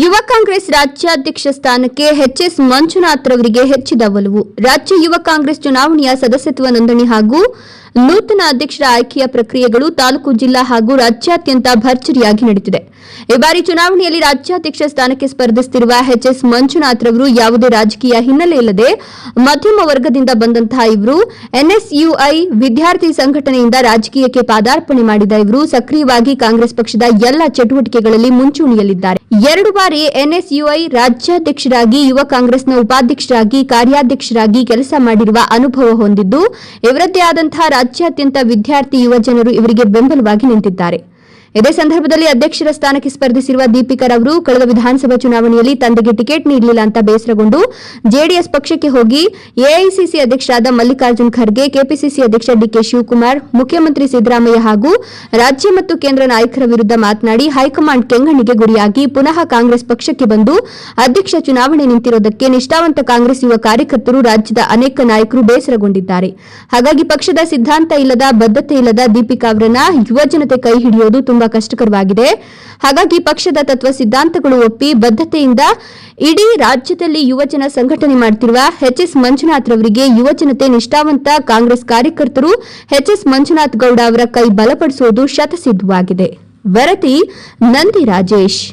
ಯುವ ಕಾಂಗ್ರೆಸ್ ರಾಜ್ಯಾಧ್ಯಕ್ಷ ಸ್ಥಾನಕ್ಕೆ ಎಚ್ಎಸ್ ಮಂಜುನಾಥ್ ರವರಿಗೆ ಹೆಚ್ಚಿದ ಒಲವು. ರಾಜ್ಯ ಯುವ ಕಾಂಗ್ರೆಸ್ ಚುನಾವಣೆಯ ಸದಸ್ಯತ್ವ ನೋಂದಣಿ ಹಾಗೂ ನೂತನ ಅಧ್ಯಕ್ಷರ ಆಯ್ಕೆಯ ಪ್ರಕ್ರಿಯೆಗಳು ತಾಲೂಕು, ಜಿಲ್ಲಾ ಹಾಗೂ ರಾಜ್ಯಾದ್ಯಂತ ಭರ್ಜರಿಯಾಗಿ ನಡೆದಿದೆ. ಈ ಬಾರಿ ಚುನಾವಣೆಯಲ್ಲಿ ರಾಜ್ಯಾಧ್ಯಕ್ಷ ಸ್ಥಾನಕ್ಕೆ ಸ್ಪರ್ಧಿಸುತ್ತಿರುವ ಎಚ್ಎಸ್ ಮಂಜುನಾಥ್ ರವರು ಯಾವುದೇ ರಾಜಕೀಯ ಹಿನ್ನೆಲೆ ಇಲ್ಲದೆ ಮಧ್ಯಮ ವರ್ಗದಿಂದ ಬಂದಂತಹ ಇವರು, ಎನ್ಎಸ್ಯುಐ ವಿದ್ಯಾರ್ಥಿ ಸಂಘಟನೆಯಿಂದ ರಾಜಕೀಯಕ್ಕೆ ಪಾದಾರ್ಪಣೆ ಮಾಡಿದ ಇವರು, ಸಕ್ರಿಯವಾಗಿ ಕಾಂಗ್ರೆಸ್ ಪಕ್ಷದ ಎಲ್ಲ ಚಟುವಟಿಕೆಗಳಲ್ಲಿ ಮುಂಚೂಣಿಯಲ್ಲಿದ್ದಾರೆ. ಎರಡು ಬಾರಿ ಎನ್ಎಸ್ಯುಐ ರಾಜ್ಯಾಧ್ಯಕ್ಷರಾಗಿ, ಯುವ ಕಾಂಗ್ರೆಸ್ನ ಉಪಾಧ್ಯಕ್ಷರಾಗಿ, ಕಾರ್ಯಾಧ್ಯಕ್ಷರಾಗಿ ಕೆಲಸ ಮಾಡಿರುವ ಅನುಭವ ಹೊಂದಿದ್ದು, ಇವರದ್ದೇ ಆದಂತಹ ರಾಜ್ಯಾದ್ಯಂತ ವಿದ್ಯಾರ್ಥಿ ಯುವಜನರು ಇವರಿಗೆ ಬೆಂಬಲವಾಗಿ ನಿಂತಿದ್ದಾರೆ. ಇದೇ ಸಂದರ್ಭದಲ್ಲಿ ಅಧ್ಯಕ್ಷರ ಸ್ಥಾನಕ್ಕೆ ಸ್ಪರ್ಧಿಸಿರುವ ದೀಪಿಕರ್ ಅವರು, ಕಳೆದ ವಿಧಾನಸಭಾ ಚುನಾವಣೆಯಲ್ಲಿ ತಂದೆಗೆ ಟಿಕೆಟ್ ನೀಡಲಿಲ್ಲ ಅಂತ ಬೇಸರಗೊಂಡು ಜೆಡಿಎಸ್ ಪಕ್ಷಕ್ಕೆ ಹೋಗಿ ಎಐಸಿಸಿ ಅಧ್ಯಕ್ಷರಾದ ಮಲ್ಲಿಕಾರ್ಜುನ್ ಖರ್ಗೆ, ಕೆಪಿಸಿಸಿ ಅಧ್ಯಕ್ಷ ಡಿಕೆ ಶಿವಕುಮಾರ್, ಮುಖ್ಯಮಂತ್ರಿ ಸಿದ್ದರಾಮಯ್ಯ ಹಾಗೂ ರಾಜ್ಯ ಮತ್ತು ಕೇಂದ್ರ ನಾಯಕರ ವಿರುದ್ಧ ಮಾತನಾಡಿ ಹೈಕಮಾಂಡ್ ಕೆಂಗಣ್ಣಿಗೆ ಗುರಿಯಾಗಿ ಪುನಃ ಕಾಂಗ್ರೆಸ್ ಪಕ್ಷಕ್ಕೆ ಬಂದು ಅಧ್ಯಕ್ಷ ಚುನಾವಣೆ ನಿಂತಿರುವುದಕ್ಕೆ ನಿಷ್ಠಾವಂತ ಕಾಂಗ್ರೆಸ್ ಯುವ ಕಾರ್ಯಕರ್ತರು ರಾಜ್ಯದ ಅನೇಕ ನಾಯಕರು ಬೇಸರಗೊಂಡಿದ್ದಾರೆ. ಹಾಗಾಗಿ ಪಕ್ಷದ ಸಿದ್ಧಾಂತ ಇಲ್ಲದ, ಬದ್ಧತೆ ಇಲ್ಲದ ದೀಪಿಕಾ ಅವರನ್ನ ಯುವಜನತೆ ಕೈ ಹಿಡಿಯೋದು ತುಂಬಾ ಕಷ್ಟಕರವಾಗಿದೆ. ಹಾಗಾಗಿ ಪಕ್ಷದ ತತ್ವ ಸಿದ್ಧಾಂತಗಳು ಒಪ್ಪಿ ಬದ್ಧತೆಯಿಂದ ಇಡೀ ರಾಜ್ಯದಲ್ಲಿ ಯುವಜನ ಸಂಘಟನೆ ಮಾಡುತ್ತಿರುವ ಎಚ್ಎಸ್ ಮಂಜುನಾಥ್ ರವರಿಗೆ ಯುವಜನತೆ ನಿಷ್ಠಾವಂತ ಕಾಂಗ್ರೆಸ್ ಕಾರ್ಯಕರ್ತರು ಎಚ್ಎಸ್ ಮಂಜುನಾಥ್ ಗೌಡ ಅವರ ಕೈ ಬಲಪಡಿಸುವುದು ಶತಸಿದ್ಧವಾಗಿದೆ. ವರತಿ ನಂದಿ ರಾಜೇಶ್.